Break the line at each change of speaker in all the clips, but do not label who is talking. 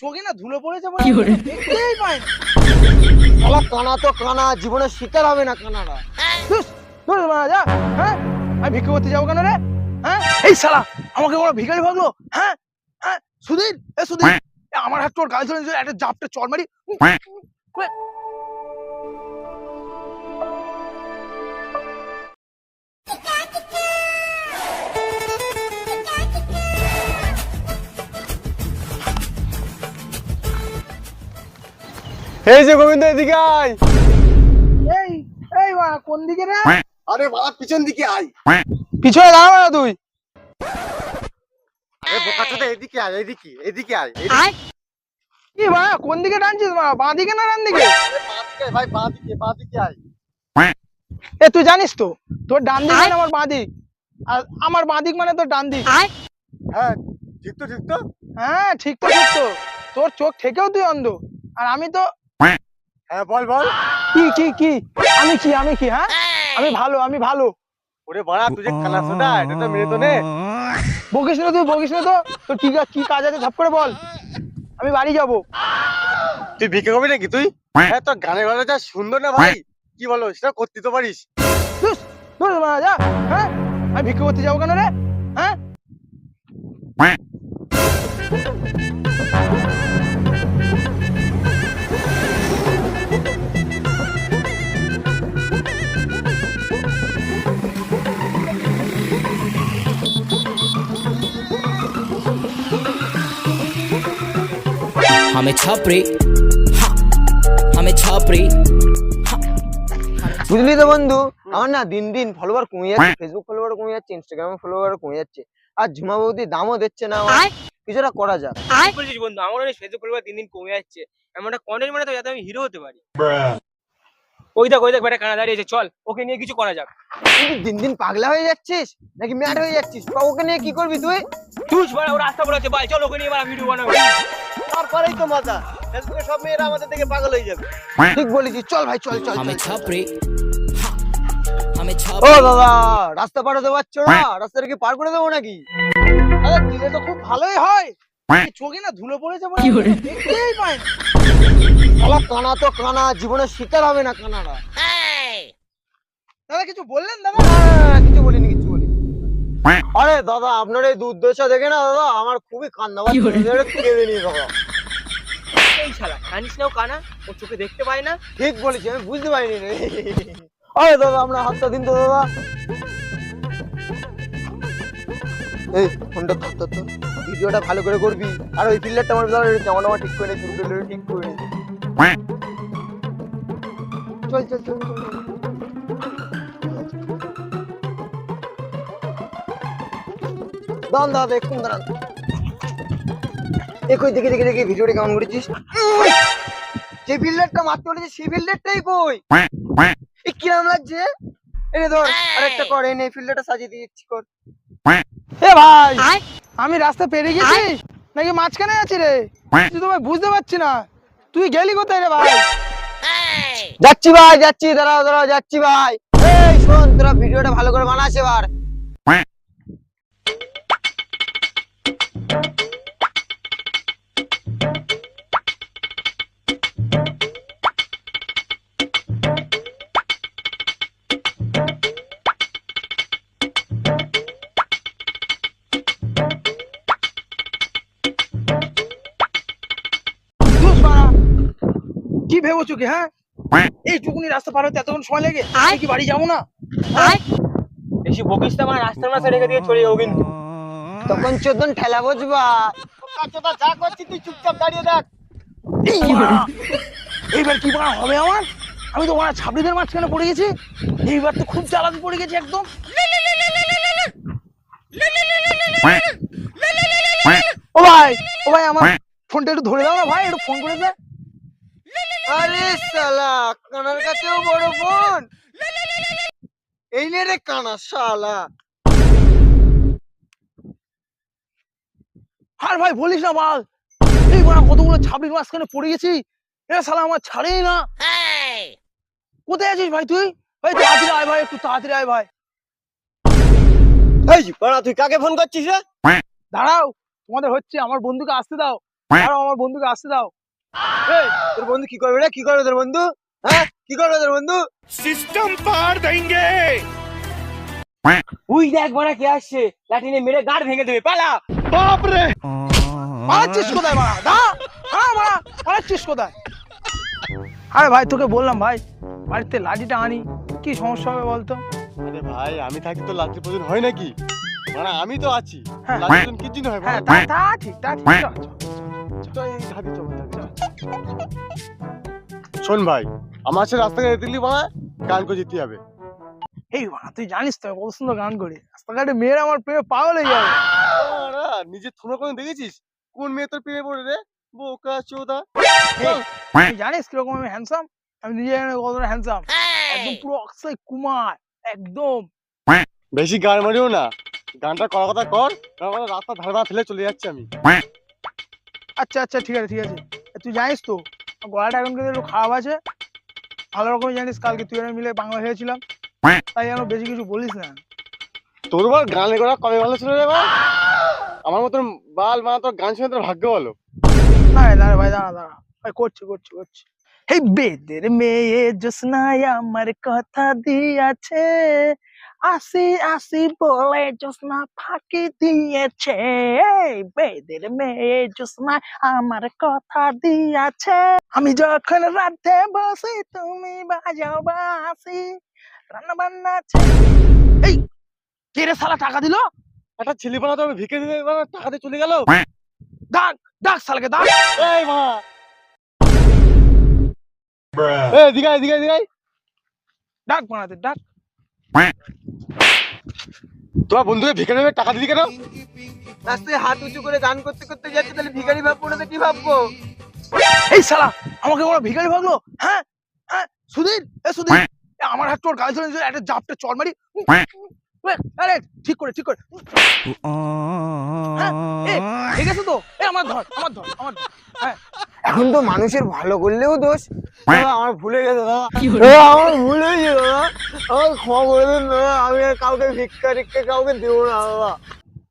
চোখে না ধুলো পড়েছে দেখতেই পাই না।
কানা তো কানা জীবনে শিকার হবে না কানারা।
ধুস যা হ্যাঁ? আমি ভিক্ষা করতে যাব কেন রে? হ্যাঁ? এই শালা আমাকে ওরা ভিখারি ভাবলো হ্যাঁ? হ্যাঁ? সুধীর? এ সুধীর? আমার হাত তোর গাল ধরে একটা জাপটা চড় মারি।
এই যে গোবিন্দ এদিকে আয়।
এই এই মা কোন দিকে রে?
আরে বাবা পিছন দিকে আয়।
পিছনে দাঁড়া না তুই।
আরে বোকাচোদা এদিকে আয় এদিকে এদিকে আয়
কি মা কোন দিকে টানছিস মা? বাঁ দিকে না ডান দিকে?
ভাই বাঁ দিকে বাঁ দিকে আয়।
এ তুই জানিস তো তোর ডান দিক মানে আমার বাঁ দিক। আর আমার বাঁ দিক মানে তোর ডান দিক।
হ্যাঁ ঠিক তো ঠিক তো।
হ্যাঁ ঠিক তো ঠিক তো। তোর চোখ থেকেও তুই অন্ধ। আর আমি তো
হ্যাঁ বল বল।
কি কি কি? আমি কি আমি কি হ্যাঁ? আমি ভালো আমি ভালো।
ওরে বাড়া তুই যে কানা সোদা এটা তো মেরে তো নে
বকিস না তুই বকিস না তো। তোর কি কা- কি কাজ আছে ঝপ করে বল। আমি বাড়ি যাব।
তুই ভিক্ষে করবি নাকি তুই? হ্যাঁ। তোর গানের গলা যা সুন্দর না ভাই? কি বলো সেটা করতে তো পারিস।
যা। হ্যাঁ? আমি ভিক্ষা করতে যাব কেন রে? হ্যাঁ।
हमें छापरे हाँ, हमें छापरे
বুঝলি তো বন্ধু আমার না দিন দিন ফলোয়ার কমে যাচ্ছে ফেসবুক ফলোয়ার কমে যাচ্ছে ইনস্টাগ্রাম ফলোয়ার কমে যাচ্ছে আর ঝুমা বৌদি দামও দিচ্ছে না আমার কিছুটা করা যাক
ঠিক বলেছিস বন্ধু আমারও এই ফেসবুক ফলোয়ার দিন দিন কমে যাচ্ছে এমন একটা কন্টেন্ট মানে তো যাতে আমি হিরো হতে পারি ওই দেখ ওই দেখ বেটা কানা দাঁড়িয়েছে চল ওকে নিয়ে কিছু করা যাক।
তুই দিন দিন পাগলা হয়ে যাচ্ছিস? নাকি ম্যাড হয়ে যাচ্ছিস? বা ওকে নিয়ে কি করবি তুই?
তুই বড় ওর রাস্তা বলেছে ভাই চল ওকে নিয়ে আমরা ভিডিও বানাবো।
তারপরেই তো মজা। ফেসবুকে সব মেয়েরা আমাদের থেকে পাগল হয়ে যাবে। ঠিক বলেছিস চল ভাই চল চল
আমি ছাপরে
ও বাবা রাস্তা পার হতে পারছ না? রাস্তাটা কি পার করে দেবো নাকি?
দিলে তো খুব ভালোই হয়। চোখে না ধুলো পড়েছে দেখতেই পাই
শালা কানা তো কানা জীবনে শিকার হবে না কানারা।
দাদা কিছু বললেন দাদা?
হ্যাঁ, কিছু বলিনি কিছু বলিনি। আরে দাদা আপনার এই দুর্দশা দেখে না দাদা আমার খুবই কান্না
কি বলে?
পাচ্ছে একটু কেঁদে নিয়ে দাদা।
এই শালা জানিস না ও কানা? ও চোখে দেখতে পায় না।
ঠিক বলেছি আমি বুঝতে পারিনি। রে আরে দাদা আপনার হাতটা দিন তো দাদা। এই ফোনটা ধর। ভিডিওটা ভালো করে করবি। আর ওই ফিল্ডারটা আমার দাদা জামা ঠিক করে নে চুল ঠিক করে চল চল চল দাঁড়ান দাদা একটু দাঁড়ান। একই দেখে দেখে দেখে ভিডিওটা কেমন করেছিস? যে ফিল্ডারটা মারতে বলেছে সেই ফিল্ডারটাই কই? এ কিরাম লাগছে? এনে ধর আরেকটা কর এনে ফিল্ডারটা সাজিয়ে দিচ্ছি কর।
এ ভাই আমি রাস্তা পেরিয়ে গেছি? নাকি মাঝখানে আছি রে? তুই তো ভাই বুঝতে পারছি না। তুই গেলি কোথায় রে ভাই?
যাচ্ছি ভাই যাচ্ছি দাঁড়াও দাঁড়াও যাচ্ছি ভাই। এই শোন তোরা ভিডিওটা ভালো করে বানাস এবার।
কি ভেবেছো কি হ্যাঁ? এই এইটুকুনি রাস্তা পার হতে এতক্ষণ সময় লেগে? আমি কি বাড়ি যাব না?
বেশি বকিস না আমার রাস্তার মাঝে রেখে দিয়ে চলে যাব কিন্তু।
তখন চোদ্দন ঠেলা বসবা। যা করছি তুই চুপচাপ দাঁড়িয়ে দেখ।
এইবার কি বাড়া হবে আমার? আমি তো বাড়া ছাবড়িদের মাঝখানে পড়ে গেছি। এইবার তো খুব চালাকি পড়ে গেছি একদম। ও ভাই ও ভাই আমার ফোনটা একটু ধরে দাও না ভাই একটু ফোন করে দে।
আরে শালা কানার কাছেও বড় ফোন এই নে রে কানা শালা।
আর ভাই বলিস না বাল এই বাড়া কতগুলো ছাবড়ির মাঝখানে পড়ে গেছি। এ শালা আমার ছাড়েই না। কোথায় আছিস ভাই তুই? ভাই তাড়াতাড়ি আয় ভাই একটু তাড়াতাড়ি আয় ভাই।
এই বাড়া তুই কাকে ফোন করছিস রে?
দাঁড়াও তোমাদের হচ্ছে আমার বন্ধুকে আসতে দাও। আর আমার বন্ধুকে আসতে দাও।
তোর বন্ধু কি করবে রে? কি করবে তোর বন্ধু? হ্যাঁ? কি করবে তোর বন্ধু?
উই দেখ বড়া কে আসছে। লাঠি নিয়ে মেরে গাড় ভেঙে দেবে পালা।
পালাচ্ছিস কোথায় মারা দা। হ্যাঁ মারা পালাচ্ছিস কোথায়? আরে ভাই তোকে বললাম ভাই বাড়িতে লাঠিটা আনি। কি সমস্যা হবে বলতো?
আরে ভাই আমি থাকি তো লাঠির প্রয়োজন হয় নাকি? মানে আমি তো আছি।
হ্যাঁ।
লাঠির প্রয়োজন কি হয়
হ্যাঁ তা তা ঠিক তা ঠিক। চল। চল,
এই চল। শোন ভাই আমার সাথে রাস্তাঘাটে দিল্লি বাবা গান করে যেতে হবে
এই বাড়া তুই জানিস তো কত সুন্দর গান করি। রাস্তাঘাটে মেয়েরা আমার প্রেমে পাগল হয়ে যাবে।
বাড়া, নিজের থোনা কোনো দেখেছিস? কোন মেয়ে তোর প্রেমে পড়ে রে? বোকা চোদা।
তুই জানিস কীরকম আমি হ্যান্ডসাম আমি নিজে কতটা হ্যান্ডসাম একদম পুরো অক্ষয় কুমার একদম।
বেশি গান মারিও না। গানটা করার কথা কর রাস্তা ধারে ধারে ফেলে চলে যাচ্ছি আমি।
আচ্ছা আচ্ছা ঠিক আছে ঠিক আছে। তুই জানিস তো গলাটা এখন কিন্তু একটু খারাপ আছে। ভালো রকমই জানিস কালকে তুই আমি মিলে বাংলা হয়েছিলাম তাই যেন বেশি কিছু বলিস না।
তোর বল গান করা কবে ভালো ছিল রে ভাই আমার মতন বাল মা তোর গান শুনে তোর ভাগ্য বলো
না রে, দাঁড়া ভাই দাঁড়া দাঁড়া। ভাই করছি করছি করছি। এই বেদের মেয়ে জোসনায় আমার কথা দিয়েছে। আসি আসি বলে জোসনা ফাঁকি দিয়েছে বেদের মেয়ে জোসনা আমার কথা দিয়েছে আমি যখন রাতে বসি তুমি বাজাও বাসি রান্না বান্না এই কে রে শালা টাকা দিলো
একটা ছেলে বানা তো ভিকে দিতে টাকা দিয়ে চলে গেল।
ডাক ডাক শালাকে ডাক।
এই মা। এই দিগাই দিগাই দিগাই
ডাক বানাতে ডাক।
তোমার বন্ধুকে ভিখারি ভাবে টাকা দিলি কেন?
রাস্তায় হাত উঁচু করে গান করতে করতে যাচ্ছে তাহলে ভিখারি ভাববো না তো কি ভাববো?
এই শালা আমাকে ওরা ভিখারি ভাবলো? হ্যাঁ হ্যাঁ সুধীর এ সুধীর আমার হাত তোর গাল ধরে একটা জাপটা চড় মারি। আরে ঠিক করে ঠিক করে। হ্যাঁ, ঠিক আছে তো? এ আমার ধর আমার ধর আমার হ্যাঁ।
এখন তো মানুষের ভালো করলেও দোষ। দাদা, আমার ভুলে গেছে দাদা। আমার ভুলে গেছে দাদা। আমার ক্ষমা করে দিন দাদা। আমি আর কাউকে ভিক্ষা টিক্ষা কাউকে দেবো না দাদা।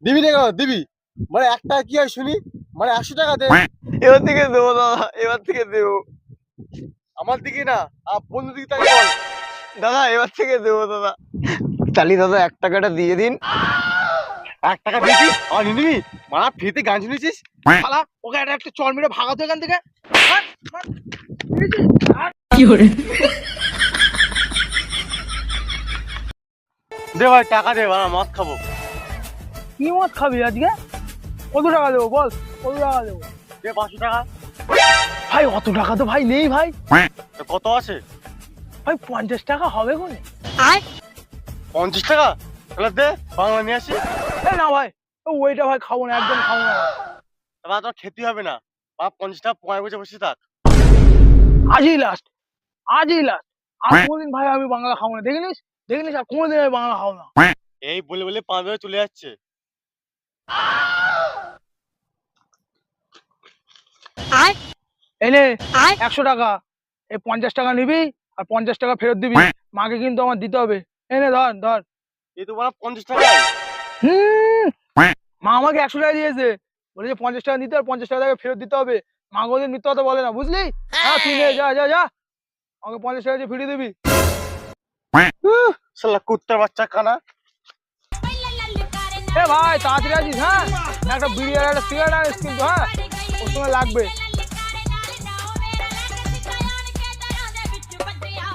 দিবি না কেন দিবি। মানে এক টাকা কি হয় শুনি? মানে একশো টাকা দে।
এবার থেকে দেবো দাদা। এবার থেকে দেবো।
আমার দিকে না আর বন্ধু দিকে তাকে বল।
দাদা এবার থেকে দেবো দাদা। তাহলে দাদা এক টাকাটা দিয়ে দিন।
এক টাকা দিয়েছিস আর নিবি? মারা ফ্রিতে গান শুনেছিস?
শালা ওকে একটা একটা চল মেরে ভাগাতো এখান থেকে। হ্যাঁ, হ্যাঁ।
দে ভাই টাকা দে ভাড়া মদ খাব।
কি মত খাবি আজকে? কত টাকা দেবো বল? কত টাকা দেবো?
দে পাঁচশো টাকা।
ভাই অত টাকা তো ভাই নেই ভাই।
কত আছে?
ভাই পঞ্চাশ টাকা হবে কোনে
পঞ্চাশ টাকা? তাহলে দে বাংলা নিয়ে আসি।
না ভাই ওইটা ভাই খাব না একদম খাব না।
তারপর তোর খেতে হবে না। বা পঞ্চাশ টাকা পয়েন্ট বসে বসে থাক।
আজই লাস্ট আজই লাস্ট আর কোনদিন ভাই আমি বাংলা খাব না দেখিনিস দেখিনিস আর কোনোদিন আমি বাংলা খাব না।
এই বলে বলে পাঁচ ধরে চলে যাচ্ছে।
এনে একশো টাকা। এই পঞ্চাশ টাকা নিবি আর পঞ্চাশ টাকা ফেরত দিবি। মাকে কিন্তু আমার দিতে হবে। এনে ধর ধর।
এই তো বলা পঞ্চাশ টাকা।
হুম। মা আমাকে একশো টাকা দিয়েছে। বলেছে পঞ্চাশ টাকা দিতে আর পঞ্চাশ টাকা তাকে ফেরত দিতে হবে। মা কোনোদিন মিথ্যা কথা বলে না বুঝলি? হ্যাঁ। তুই যা যা যা। আমাকে পঞ্চাশ টাকা দিয়ে ফিরিয়ে দিবি।
শালা কুত্তার বাচ্চা কানা।
এ ভাই তাড়াতাড়ি আছিস হ্যাঁ? একটা বিড়ি আর একটা সিগারেট আনিস কিন্তু হ্যাঁ? ওর সময় লাগবে।